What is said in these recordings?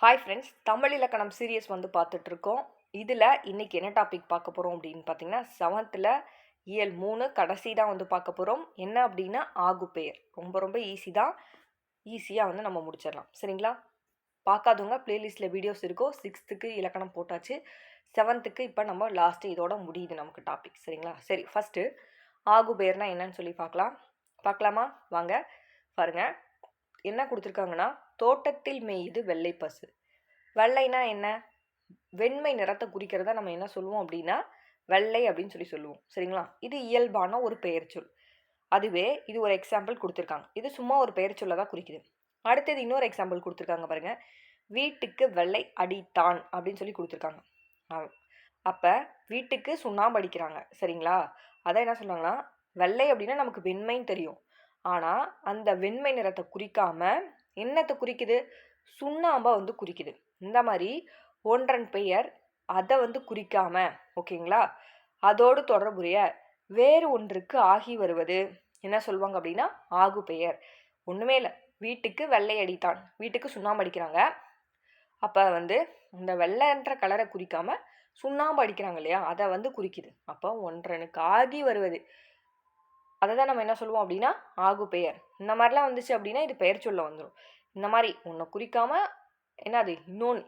Hi friends Tamil இலக்கணம் serious வந்து பார்த்துட்ருக்கோம். இதில் இன்றைக்கி என்ன டாபிக் பார்க்க போகிறோம் அப்படின்னு பார்த்தீங்கன்னா செவன்த்தில் இயல் மூணு கடைசி தான் வந்து பார்க்க போகிறோம் என்ன அப்படின்னா ஆகு பெயர் ரொம்ப ரொம்ப ஈஸி தான். ஈஸியாக வந்து நம்ம முடிச்சிடலாம். சரிங்களா? பார்க்காதவங்க ப்ளேலிஸ்ட்டில் வீடியோஸ் இருக்கோ சிக்ஸ்த்துக்கு இலக்கணம் போட்டாச்சு. செவன்த்துக்கு இப்போ நம்ம லாஸ்ட்டு இதோட முடியுது நமக்கு டாபிக் சரிங்களா? சரி ஃபஸ்ட்டு ஆகு பெயர்னால் என்னன்னு சொல்லி பார்க்கலாம். பார்க்கலாமா? வாங்க. பாருங்கள் என்ன கொடுத்துருக்காங்கன்னா தோட்டத்தில் மேயுது வெள்ளை பசு. வெள்ளைனா என்ன? வெண்மை நிறத்தை குறிக்கிறத நம்ம என்ன சொல்லுவோம் அப்படின்னா வெள்ளை அப்படின்னு சொல்லி சொல்லுவோம். சரிங்களா? இது இயல்பான ஒரு பெயர் சொல். அதுவே இது ஒரு எக்ஸாம்பிள் கொடுத்துருக்காங்க. இது சும்மா ஒரு பெயர் சொல்ல தான் குறிக்குது. அடுத்தது இன்னொரு எக்ஸாம்பிள் கொடுத்துருக்காங்க பாருங்க. வீட்டுக்கு வெள்ளை அடித்தான் அப்படின்னு சொல்லி கொடுத்துருக்காங்க. அப்போ வீட்டுக்கு சுண்ணாம்பு அடிக்கிறாங்க. சரிங்களா? அதான் என்ன சொல்கிறாங்கன்னா வெள்ளை அப்படின்னா நமக்கு வெண்மைன்னு தெரியும். ஆனால் அந்த வெண்மை நிறத்தை குறிக்காமல் என்னத்தை குறிக்குது? சுண்ணாம்பை வந்து குறிக்குது. இந்த மாதிரி ஒன்றன் பெயர் அதை வந்து குறிக்காம ஓகேங்களா? அதோடு தொடர்புடைய வேறு ஒன்றுக்கு ஆகி வருவது. என்ன சொல்லுவாங்க அப்படின்னா ஆகு பெயர். ஒன்றுமே இல்லை. வீட்டுக்கு வெள்ளை அடித்தான் வீட்டுக்கு சுண்ணாம்பு அடிக்கிறாங்க. அப்போ வந்து இந்த வெள்ளைன்ற கலரை குறிக்காம சுண்ணாம்பு அடிக்கிறாங்க இல்லையா? அதை வந்து குறிக்குது. அப்போ ஒன்றனுக்கு ஆகி வருவது. அதை தான் நம்ம என்ன சொல்லுவோம் அப்படின்னா ஆகு பெயர். இந்த மாதிரிலாம் வந்துச்சு அப்படின்னா இது பெயர் சொல்ல வந்துடும் இந்த மாதிரி ஒன்றை குறிக்காம என்னது இன்னொன்று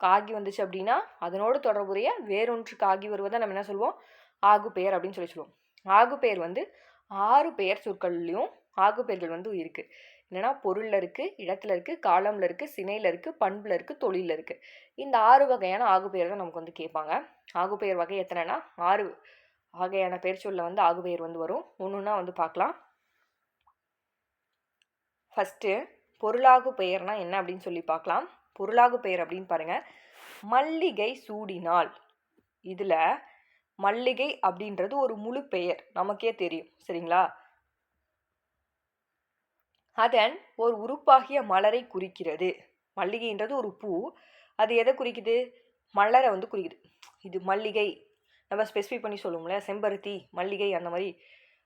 காகி வந்துச்சு அப்படின்னா அதனோடு தொடர்புடைய வேறொன்றுக்கு ஆகி வருவதை நம்ம என்ன சொல்லுவோம்? ஆகு பெயர் அப்படின்னு சொல்லி சொல்லுவோம். ஆகு பெயர் வந்து ஆறு பெயர் சொற்கள்லையும் ஆகு பெயர்கள் வந்து இருக்குது என்னென்னா பொருளில் இருக்குது இடத்துல இருக்குது காலமில் இருக்குது சினையில் இருக்குது பண்பில் இருக்குது தொழிலில் இருக்குது இந்த ஆறு வகையான ஆகு பெயர் தான் நமக்கு வந்து கேட்பாங்க. ஆகு பெயர் வகை எத்தனைனா ஆறு வகையான பெயர்ச்சொல்ல வந்து ஆகுபெயர் வந்து வரும். ஒன்றுன்னா வந்து பார்க்கலாம் ஃபஸ்ட்டு பொருளாகு பெயர்னா என்ன அப்படின்னு சொல்லி பார்க்கலாம் பொருளாகு பெயர் அப்படின்னு பாருங்கள் மல்லிகை சூடினால். இதில் மல்லிகை அப்படின்றது ஒரு முழு பெயர். நமக்கே தெரியும். சரிங்களா? அதன் ஒரு உறுப்பாகிய மலரை குறிக்கிறது. மல்லிகைன்றது ஒரு பூ. அது எதை குறிக்குது? மலரை வந்து குறிக்குது. இது மல்லிகை நம்ம ஸ்பெசிஃபை பண்ணி சொல்லுவோம்ல செம்பருத்தி மல்லிகை அந்த மாதிரி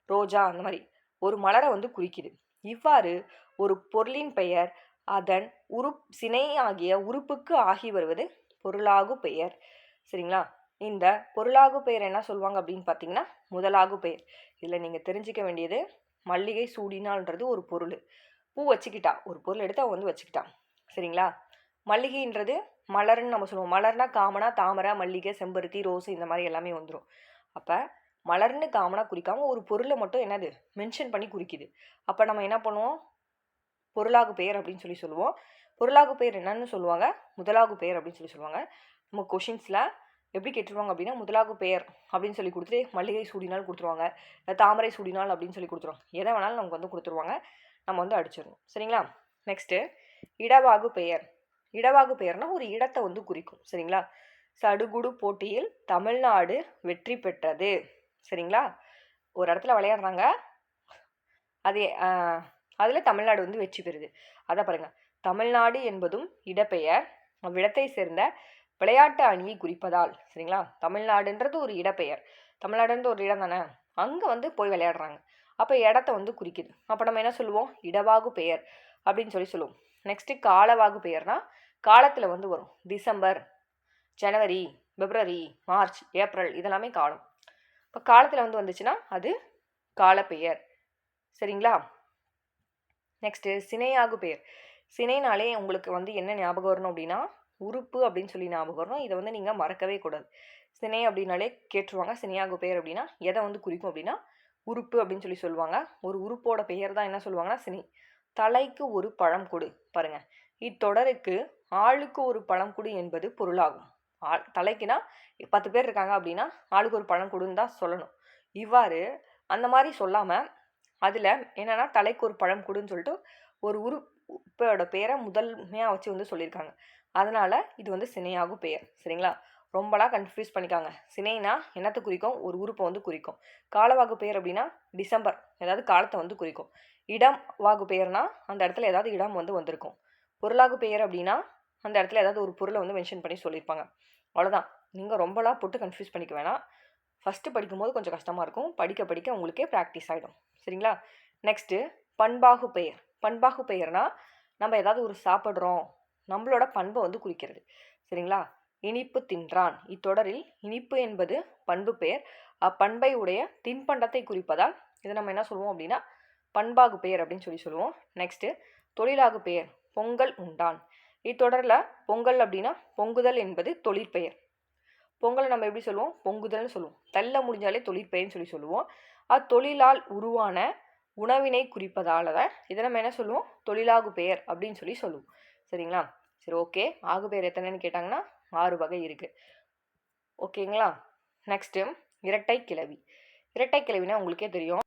ரோஜா அந்த மாதிரி ஒரு மலரை வந்து குறிக்குது. இவ்வாறு ஒரு பொருளின் பெயர் அதன் உறுப் சினை ஆகிய உறுப்புக்கு ஆகி வருவது பொருளாகு பெயர். சரிங்களா? இந்த பொருளாகு பெயர் என்ன சொல்லுவாங்க அப்படின்னு பார்த்தீங்கன்னா முதலாகு பெயர். இதில் நீங்கள் தெரிஞ்சிக்க வேண்டியது மல்லிகை சூடினால்ன்றது ஒரு பொருள். பூ வச்சுக்கிட்டா ஒரு பொருள் எடுத்து அவன் வந்து வச்சுக்கிட்டான் சரிங்களா? மல்லிகைன்றது மலர்னு நம்ம சொல்லுவோம். மலர்னா காமனாக தாமரை மல்லிகை செம்பருத்தி ரோஸு இந்த மாதிரி எல்லாமே வந்துடும் அப்போ மலர்னு காமனாக குறிக்காமல் ஒரு பொருளை மட்டும் என்னது? மென்ஷன் பண்ணி குறிக்குது. அப்போ நம்ம என்ன பண்ணுவோம்? பொருளாகு பெயர் அப்படின்னு சொல்லி சொல்லுவோம். பொருளாகு பெயர் என்னன்னு சொல்லுவாங்க? முதலாகு பெயர் அப்படின்னு சொல்லி சொல்லுவாங்க. நம்ம கொஷின்ஸில் எப்படி கேட்டுருவாங்க அப்படின்னா முதலாகு பெயர் அப்படின்னு சொல்லி கொடுத்துட்டு மல்லிகை சூடினால் கொடுத்துருவாங்க. தாமரை சூடினால் அப்படின்னு சொல்லி கொடுத்துருவாங்க எதை வேணாலும் நமக்கு வந்து கொடுத்துருவாங்க. நம்ம வந்து அடிச்சிடணும். சரிங்களா? நெக்ஸ்ட்டு இடவாகு பெயர். இடவாகு பெயர்னா ஒரு இடத்தை வந்து குறிக்கும். சரிங்களா? சடுகுடு போட்டியில் தமிழ்நாடு வெற்றி பெற்றது. சரிங்களா? ஒரு இடத்துல விளையாடுறாங்க. அது அதில் தமிழ்நாடு வந்து வெற்றி பெறுது. அதை பாருங்கள் தமிழ்நாடு என்பதும் இடப்பெயர். அவ்விடத்தை சேர்ந்த விளையாட்டு அணியை குறிப்பதால். சரிங்களா? தமிழ்நாடுன்றது ஒரு இடப்பெயர். தமிழ்நாடுன்றது ஒரு இடம் தானே? அங்கே வந்து போய் விளையாடுறாங்க. அப்போ இடத்த வந்து குறிக்குது. அப்போ நம்ம என்ன சொல்லுவோம்? இடவாகு பெயர் அப்படின்னு சொல்லி சொல்லுவோம். நெக்ஸ்ட்டு காலவாகு பெயர்னா காலத்தில் வந்து வரும். டிசம்பர் ஜனவரி பிப்ரவரி மார்ச் ஏப்ரல் இதெல்லாமே காலம். இப்போ காலத்தில் வந்து வந்துச்சுன்னா அது காலப்பெயர். சரிங்களா? நெக்ஸ்ட்டு சினையாகு பெயர். சினைனாலே உங்களுக்கு வந்து என்ன ஞாபகம் வரணும் அப்படின்னா உறுப்பு அப்படின்னு சொல்லி ஞாபகம் வரணும். இதை வந்து நீங்கள் மறக்கவே கூடாது. சினை அப்படின்னாலே கேட்டுருவாங்க. சினையாகு பெயர் அப்படின்னா எதை வந்து குறிக்கும் அப்படின்னா உறுப்பு அப்படின்னு சொல்லி சொல்லுவாங்க. ஒரு உறுப்போட பெயர் தான் என்ன சொல்லுவாங்கன்னா சினை. தலைக்கு ஒரு பழம் கொடு. பாருங்க. இத்தொடருக்கு ஆளுக்கு ஒரு பழம் கொடு என்பது பொருளாகும். ஆள் தலைக்குனா பத்து பேர் இருக்காங்க அப்படின்னா ஆளுக்கு ஒரு பழம் கொடுன்னு தான் சொல்லணும். இவ்வாறு அந்த மாதிரி சொல்லாமல் அதில் என்னென்னா தலைக்கு ஒரு பழம் கொடுன்னு சொல்லிட்டு ஒரு உறுப்போட பேரை முதன்மையாக வச்சு வந்து சொல்லியிருக்காங்க. அதனால் இது வந்து சினையாகும் பெயர். சரிங்களா? ரொம்பலாம் கன்ஃபியூஸ் பண்ணிக்காங்க. சினைனா என்னத்தை குறிக்கும்? ஒரு உறுப்பை வந்து குறிக்கும். காலவாகு பெயர் அப்படின்னா டிசம்பர். ஏதாவது காலத்தை வந்து குறிக்கும். இடம் வாகு பெயர்னா அந்த இடத்துல ஏதாவது இடம் வந்து வந்திருக்கும். பொருளாகு பெயர் அப்படின்னா அந்த இடத்துல ஏதாவது ஒரு பொருளை வந்து மென்ஷன் பண்ணி சொல்லியிருப்பாங்க. அவ்வளோதான் நீங்கள் ரொம்பலாம் போட்டு கன்ஃபியூஸ் பண்ணிக்க வேணாம். ஃபஸ்ட்டு படிக்கும்போது கொஞ்சம் கஷ்டமாக இருக்கும். படிக்க படிக்க உங்களுக்கே ப்ராக்டிஸ் ஆகிடும் சரிங்களா? நெக்ஸ்ட்டு பண்பாகு பெயர். பண்பாகு பெயர்னா நம்ம ஏதாவது ஒரு சாப்பிட்றோம். நம்மளோட பண்பை வந்து குறிக்கிறது. சரிங்களா? இனிப்பு தின்றான். இத்தொடரில் இனிப்பு என்பது பண்பு பெயர். அப்பண்பை உடைய தின்பண்டத்தை குறிப்பதால் இதை நம்ம என்ன சொல்லுவோம் அப்படின்னா பண்பாகு பெயர் அப்படின்னு சொல்லி சொல்லுவோம். நெக்ஸ்ட்டு தொழிலாகு பெயர். பொங்கல் உண்டான். இத்தொடரில் பொங்கல் அப்படின்னா பொங்குதல் என்பது தொழிற்பெயர் பொங்கலை நம்ம எப்படி சொல்லுவோம்? பொங்குதல்னு சொல்லுவோம். தள்ள முடிஞ்சாலே தொழிற்பெயர்னு சொல்லி சொல்லுவோம். அத்தொழிலால் உருவான உணவினை குறிப்பதால் தான் இதை நம்ம என்ன சொல்லுவோம்? தொழிலாகு பெயர் அப்படின்னு சொல்லி சொல்லுவோம். சரிங்களா? சரி ஓகே ஆகு பேர் எத்தனைன்னு கேட்டாங்கன்னா ஆறு வகை இருக்குது ஓகேங்களா? நெக்ஸ்ட்டு இரட்டை கிளவி. இரட்டை கிளவினா உங்களுக்கே தெரியும்.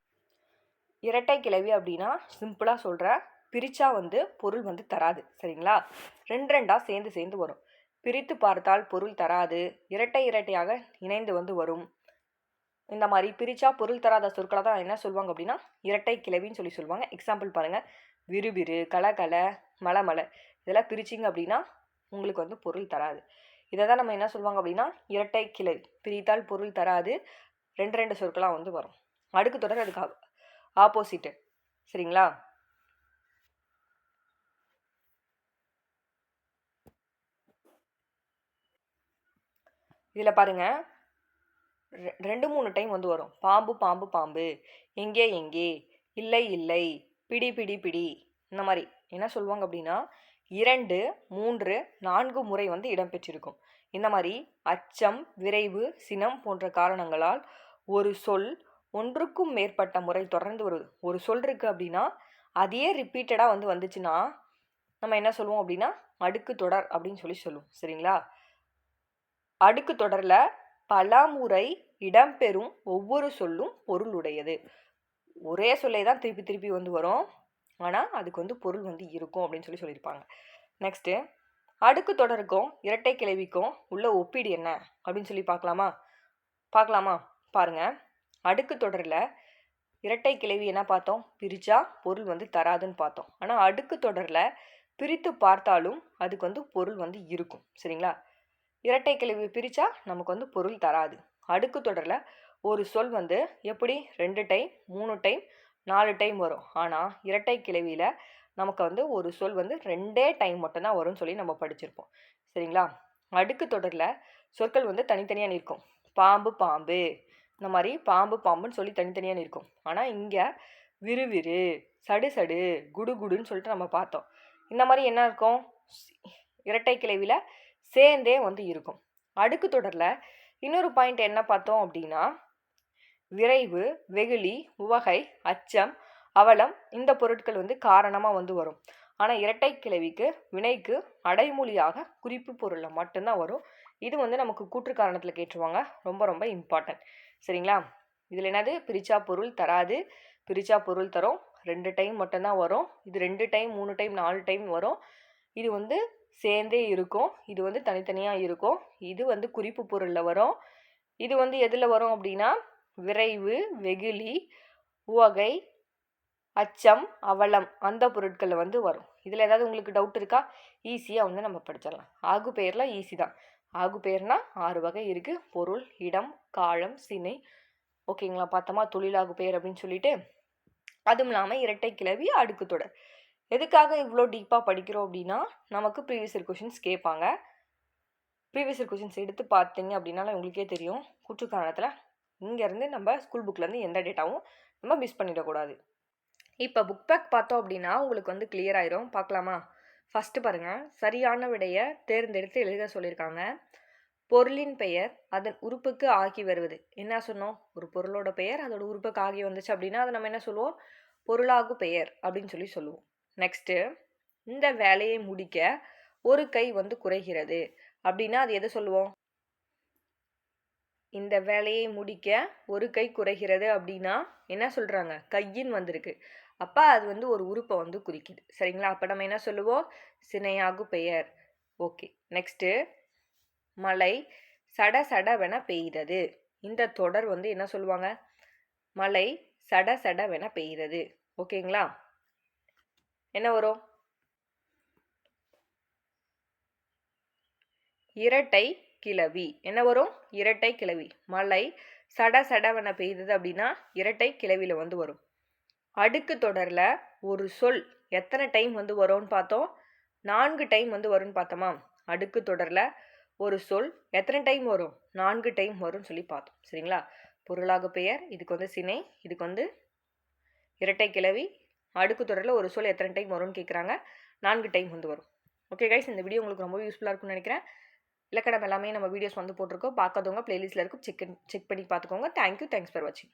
இரட்டை கிளவி அப்படின்னா சிம்பிளாக சொல்கிறேன் பிரித்தா வந்து பொருள் வந்து தராது. சரிங்களா? ரெண்டு ரெண்டாக சேர்ந்து சேர்ந்து வரும். பிரித்து பார்த்தால் பொருள் தராது. இரட்டை இரட்டையாக இணைந்து வந்து வரும். இந்த மாதிரி பிரித்தா பொருள் தராத சொற்களை தான் என்ன சொல்லுவாங்க அப்படின்னா இரட்டை கிளவின்னு சொல்லி சொல்லுவாங்க. எக்ஸாம்பிள் பாருங்கள் விறுவிறு கலகல மலை இதெல்லாம் பிரிச்சிங்க அப்படின்னா உங்களுக்கு வந்து பொருள் தராது. இதை தான் நம்ம என்ன சொல்லுவாங்க அப்படின்னா இரட்டை கிளை. பிரித்தால் பொருள் தராது. ரெண்டு ரெண்டு சொற்களாக வந்து வரும். அடுக்கு தொடர் அதுக்கு ஆப்போசிட்டு சரிங்களா? இதில் பாருங்கள் ரெண்டு மூணு டைம் வந்து வரும். பாம்பு பாம்பு பாம்பு. எங்கே எங்கே? இல்லை இல்லை. பிடி பிடி பிடி. இந்த மாதிரி. என்ன சொல்லுவாங்க அப்படின்னா இரண்டு மூன்று நான்கு முறை வந்து இடம்பெற்றிருக்கும் இந்த மாதிரி அச்சம் விரைவு சினம் போன்ற காரணங்களால் ஒரு சொல் ஒன்றுக்கும் மேற்பட்ட முறை தொடர்ந்து வருது ஒரு சொல் இருக்குது அப்படின்னா அதையே ரிப்பீட்டடாக வந்து வந்துச்சுன்னா நம்ம என்ன சொல்லுவோம் அப்படின்னா அடுக்கு தொடர் அப்படின்னு சொல்லி சொல்லுவோம். சரிங்களா? அடுக்கு தொடரில் பல முறை இடம்பெறும் ஒவ்வொரு சொல்லும் பொருளுடையது. ஒரே சொல்லை தான் திருப்பி திருப்பி வந்து வரும். ஆனால் அதுக்கு வந்து பொருள் வந்து இருக்கும் அப்படின்னு சொல்லி சொல்லியிருப்பாங்க. நெக்ஸ்ட்டு அடுக்கு தொடருக்கும் இரட்டை கிளவிக்கும் உள்ள ஒப்பீடு என்ன? அப்படின்னு சொல்லி பார்க்கலாமா? பார்க்கலாமா? பாருங்கள் அடுக்கு தொடரில் இரட்டை கிளவி என்ன பார்த்தோம்? பிரித்தா பொருள் வந்து தராதுன்னு பார்த்தோம். ஆனால் அடுக்கு தொடரில் பிரித்து பார்த்தாலும் அதுக்கு வந்து பொருள் வந்து இருக்கும். சரிங்களா? இரட்டை கிளவி பிரித்தா நமக்கு வந்து பொருள் தராது. அடுக்கு தொடரில் ஒரு சொல் வந்து எப்படி? ரெண்டு டைம் மூணு டைம் நாலு டைம் வரும். ஆனால் இரட்டை கிளவியில் நமக்கு வந்து ஒரு சொல் வந்து ரெண்டே டைம் மட்டும்தான் வரும்னு சொல்லி நம்ம படிச்சிருப்போம். சரிங்களா? அடுக்கு தொடரில் சொற்கள் வந்து தனித்தனியாக நிற்கும். பாம்பு பாம்பு. இந்த மாதிரி பாம்பு பாம்புன்னு சொல்லி தனித்தனியாக நிற்கும். ஆனால் இங்கே விறுவிறு சடு சடு குடு குடுன்னு சொல்லிட்டு நம்ம பார்த்தோம். இந்த மாதிரி என்ன இருக்கும்? இரட்டை கிளவியில் சேர்ந்தே வந்து இருக்கும். அடுக்கு தொடரில் இன்னொரு பாயிண்ட் என்ன பார்த்தோம் அப்படின்னா விரைவு வெகுளி உவகை அச்சம் அவலம் இந்த பொருட்கள் வந்து காரணமாக வந்து வரும். ஆனால் இரட்டை கிளவிக்கு வினைக்கு அடைமொழியாக குறிப்பு பொருளில் மட்டும்தான் வரும். இது வந்து நமக்கு கூற்று காரணத்தில் கேட்டுருவாங்க. ரொம்ப ரொம்ப இம்பார்ட்டன்ட் சரிங்களா? இதில் என்னது? பிரிச்சா பொருள் தராது. பிரிச்சா பொருள் தரும். ரெண்டு டைம் மட்டும்தான் வரும். இது ரெண்டு டைம் மூணு டைம் நாலு டைம் வரும். இது வந்து சேர்ந்தே இருக்கும். இது வந்து தனித்தனியாக இருக்கும். இது வந்து குறிப்பு பொருளில் வரும். இது வந்து எதில் வரும் அப்படின்னா விரைவு வெகுளி உவகை அச்சம் அவலம் அந்த பொருட்களில் வந்து வரும். இதில் ஏதாவது உங்களுக்கு டவுட் இருக்கா? ஈஸியாக வந்து நம்ம படிச்சிடலாம். ஆகு பெயர்லாம் ஈஸி தான். ஆகு பெயர்னா ஆறு வகை இருக்குது பொருள் இடம் காலம் சினை. ஓகேங்களா பார்த்தோமா? தொழிலாகு பெயர் அப்படின்னு சொல்லிட்டு. அதுவும் இல்லாமல் இரட்டை கிளவி அடுக்கு தொடர். எதுக்காக இவ்வளோ டீப்பாக படிக்கிறோம் அப்படின்னா நமக்கு ப்ரீவியஸ் இயர் கொஷின்ஸ் கேட்பாங்க. ப்ரீவியஸ் இயர் கொஷின்ஸ் எடுத்து பார்த்தீங்க அப்படின்னால உங்களுக்கே தெரியும். குற்றுக்காரணத்தில் இங்கேருந்து நம்ம ஸ்கூல் புக்லேருந்து எந்த டேட்டாவும் நம்ம மிஸ் பண்ணிடக்கூடாது. இப்போ புக் பேக் பார்த்தோம் அப்படின்னா உங்களுக்கு வந்து கிளியர் ஆயிரும். பார்க்கலாமா? ஃபஸ்ட்டு பாருங்கள் சரியான விடையை தேர்ந்தெடுத்து எழுத சொல்லியிருக்காங்க. பொருளின் பெயர் அதன் உறுப்புக்கு ஆகி வருவது. என்ன சொன்னோம்? ஒரு பொருளோட பெயர் அதோட உறுப்புக்கு ஆகி வந்துச்சு அப்படின்னா அதை நம்ம என்ன சொல்லுவோம்? பொருளாகு பெயர் அப்படின்னு சொல்லி சொல்லுவோம். நெக்ஸ்ட்டு இந்த வேலையை முடிக்க ஒரு கை வந்து குறைகிறது அப்படின்னா அது எதை சொல்லுவோம்? இந்த வேலையை முடிக்க ஒரு கை குறைகிறது அப்படின்னா என்ன சொல்கிறாங்க கையின் வந்திருக்கு. அப்போ அது வந்து ஒரு உறுப்பை வந்து குறிக்குது. சரிங்களா? அப்போ நம்ம என்ன சொல்லுவோம்? சினையாகு பெயர். ஓகே. நெக்ஸ்ட்டு. மழை சட சடவென பெய்கிறது இந்த தொடர் வந்து என்ன சொல்லுவாங்க? மழை சட சடவென பெய்கிறது ஓகேங்களா? என்ன வரும்? இரட்டை கிளவி. என்ன வரும்? இரட்டை கிளவி. மழை சட சடவென பெய்தது அப்படின்னா இரட்டை கிளவியில் வந்து வரும். அடுக்கு தொடரில் ஒரு சொல். எத்தனை டைம் வந்து வரும்னு பார்த்தோம்? நான்கு டைம் வந்து வரும்னு பார்த்தோமா? அடுக்கு தொடரில் ஒரு சொல். எத்தனை டைம் வரும்? நான்கு டைம் வரும்னு சொல்லி பார்த்தோம். சரிங்களா? பொருளாக பெயர். இதுக்கு வந்து சினை. இதுக்கு வந்து இரட்டை கிளவி. அடுக்கு தொடரில் ஒரு சொல் எத்தனை டைம் வரும்னு கேட்குறாங்க நான்கு டைம் வந்து வரும். ஓகே கைஸ் இந்த வீடியோ உங்களுக்கு ரொம்ப யூஸ்ஃபுல்லாக இருக்கும்னு நினைக்கிறேன். இலக்கணம் எல்லாமே நம்ம வீடியோஸ் வந்து போட்டிருக்கோம். பார்க்காதவங்க பிளேலிஸ்ட்டில் இருக்கும். செக் செக் பண்ணி பார்த்துக்கோங்க. தேங்க்யூ தேங்க்ஸ் ஃபார் வாட்சிங்